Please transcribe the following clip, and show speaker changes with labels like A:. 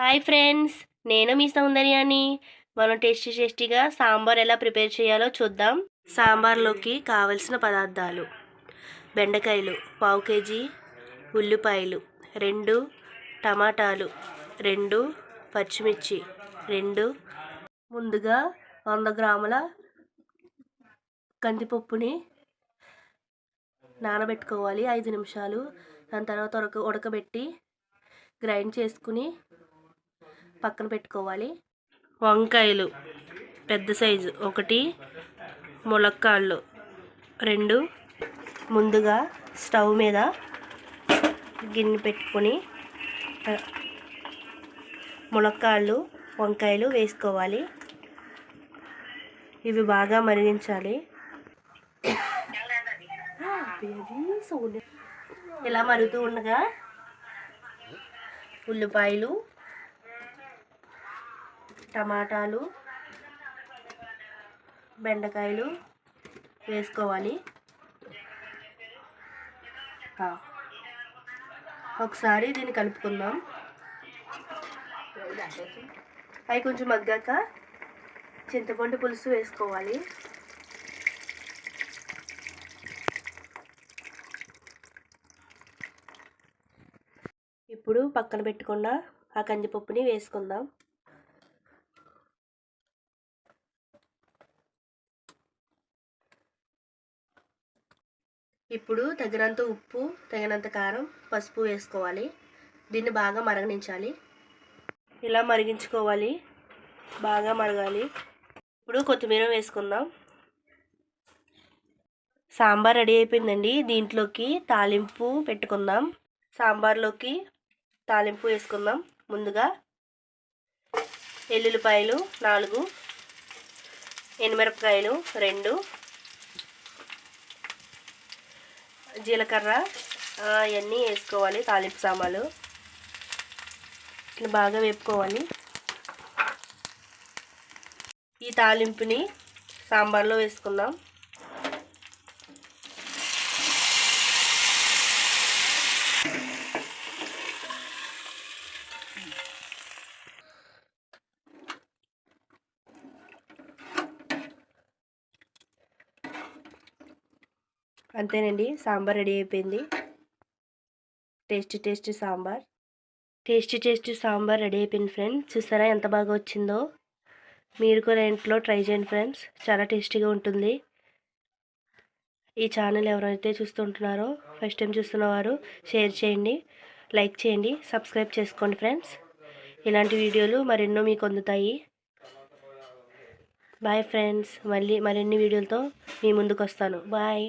A: Hi friends నేను మీ సౌందర్యాన్ని. మనం టేస్టీ టేస్టీగా సాంబార్ ఎలా ప్రిపేర్ చేయాలో చూద్దాం. సాంబార్లోకి కావలసిన పదార్థాలు. బెండకాయలు పావు కేజీ ఉల్లిపాయలు రెండు టమాటాలు రెండు పచ్చిమిర్చి రెండు. ముందుగా వంద గ్రాముల కందిపప్పుని నానబెట్టుకోవాలి ఐదు నిమిషాలు. దాని తర్వాత ఉడక ఉడకబెట్టి గ్రైండ్ చేసుకుని పక్కన పెట్టుకోవాలి. వంకాయలు పెద్ద సైజు ఒకటి ములక్కాళ్ళు రెండు ముందుగా స్టవ్ మీద గిన్నె పెట్టుకొని ములక్కాళ్ళు వంకాయలు వేసుకోవాలి. ఇవి బాగా మరిగించాలి. ఇలా మరుగుతూ ఉండగా ఉల్లిపాయలు టమాటాలు బెండకాయలు వేసుకోవాలి. ఒకసారి దీన్ని కలుపుకుందాం. అవి కొంచెం మగ్గాక చింతపండు పులుసు వేసుకోవాలి. ఇప్పుడు పక్కన పెట్టుకున్న ఆ కందిపప్పుని వేసుకుందాం. ఇప్పుడు తగినంత ఉప్పు తగినంత కారం పసుపు వేసుకోవాలి. దీన్ని బాగా మరగనించాలి. ఇలా మరిగించుకోవాలి. బాగా మరగాలి. ఇప్పుడు కొత్తిమీర వేసుకుందాం. సాంబార్ రెడీ అయిపోయిందండి. దీంట్లోకి తాలింపు పెట్టుకుందాం. సాంబార్లోకి తాలింపు వేసుకుందాం. ముందుగా ఎల్లుల్లిపాయలు నాలుగు ఎనిమిరపకాయలు రెండు జీలకర్ర ఇవన్నీ వేసుకోవాలి తాలింపు సామాలు. ఇట్లా బాగా వేపుకోవాలి. ఈ తాలింపుని సాంబార్లో వేసుకుందాం. అంతేనండి. సాంబార్ రెడీ అయిపోయింది. Tasty tasty sambar. Tasty tasty sambar ready అయిపోయింది ఫ్రెండ్స్. చూసారా ఎంత బాగా వచ్చిందో? మీరు కూడా ఇంట్లో ట్రై చేయండి ఫ్రెండ్స్. చాలా టేస్టీగా ఉంటుంది. ఈ ఛానల్ ఎవరైతే చూస్తుంటున్నారో ఫస్ట్ టైం చూస్తున్నవారు షేర్ చేయండి లైక్ చేయండి సబ్స్క్రైబ్ చేసుకోండి ఫ్రెండ్స్. ఇలాంటి వీడియోలు మరెన్నో మీకు అందుతాయి. Bye friends. మళ్ళీ మరిన్ని వీడియోలతో మీ ముందుకు వస్తాను బాయ్.